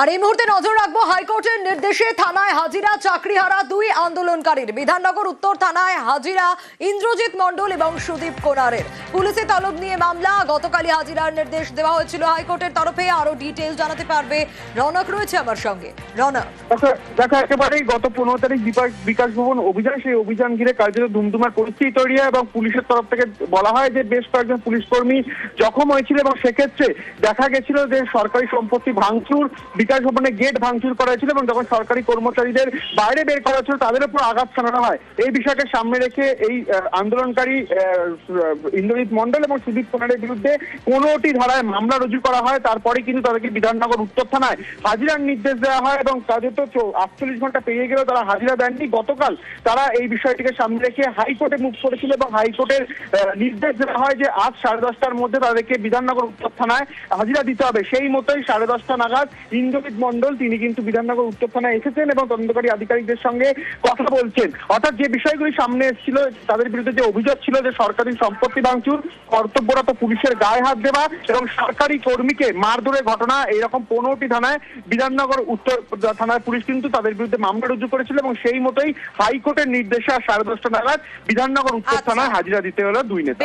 আর এই মুহূর্তে নজর রাখব হাইকোর্টের নির্দেশে থানায় হাজিরা চাকরিহারা দুই আন্দোলনকারীর। বিধাননগর উত্তর থানায় হাজিরা ইন্দ্রজিৎ মণ্ডল এবং সুদীপ কোনারের। পুলিশে তলব নিয়ে মামলা, গতকালই হাজিরার নির্দেশ দেওয়া হয়েছিল হাইকোর্টের তরফে। আরও ডিটেল জানাতে পারবে রনক রয়েছে আমার সঙ্গে। রনক। দেখো দেখো, একেবারেই গত পনেরো তারিখ বিকাশ ভবন অভিযান, সেই অভিযান ঘিরে কার্যত ধুমধুমার পরিস্থিতি তৈরি হয় এবং পুলিশের তরফ থেকে বলা হয় যে বেশ কয়েকজন পুলিশ কর্মী জখম হয়েছিল এবং সেক্ষেত্রে দেখা গেছিল যে সরকারি সম্পত্তি ভাঙচুর বিকাশ ভবনে গেট ভাঙচুর করা হয়েছিল এবং যখন সরকারি কর্মচারীদের বাইরে বের করা হয়েছিল, তাদের উপর আঘাত শানানো হয়। এই বিষয়কে সামনে রেখে এই আন্দোলনকারী ইন্দ্রজিৎ মন্ডল এবং সুদীপ কুমারের বিরুদ্ধে কোনোটি ধারায় মামলা রুজু করা হয়। তারপরে কিন্তু তাদেরকে বিধাননগর উত্তর থানায় হাজিরার নির্দেশ দেওয়া হয় এবং তাদের তো আটচল্লিশ ঘণ্টা পেরিয়ে গেলেও তারা হাজিরা দেননি। গতকাল তারা এই বিষয়টিকে সামনে রেখে হাইকোর্টে মুখ করেছিল এবং হাইকোর্টের নির্দেশ দেওয়া হয় যে আজ সাড়ে দশটার মধ্যে তাদেরকে বিধাননগর উত্তর থানায় হাজিরা দিতে হবে। সেই মতোই সাড়ে দশটা নাগাদ ইন্দ্রজিৎ মন্ডল তিনি কিন্তু বিধাননগর উত্তর থানায় এসেছেন এবং তদন্তকারী আধিকারিকদের সঙ্গে কথা বলছেন। অর্থাৎ যে বিষয়গুলি সামনে এসেছিল তাদের বিরুদ্ধে যে অভিযোগ ছিল যে সরকারি সম্পত্তি ভাঙচুর কর্তব্যরত পুলিশের গায়ে হাত দেওয়া এবং সরকারি কর্মীকে মারধরের ঘটনা এইরকম পনেরোটি থানায় বিধাননগর উত্তর থানার পুলিশ কিন্তু তাদের বিরুদ্ধে মামলা রুজু করেছিল এবং সেই মতোই হাইকোর্টের নির্দেশে সাড়ে দশটা নাগাদ বিধাননগর উত্তর আচ্ছা। থানায় হাজিরা দিতে হলো দুই নেতা।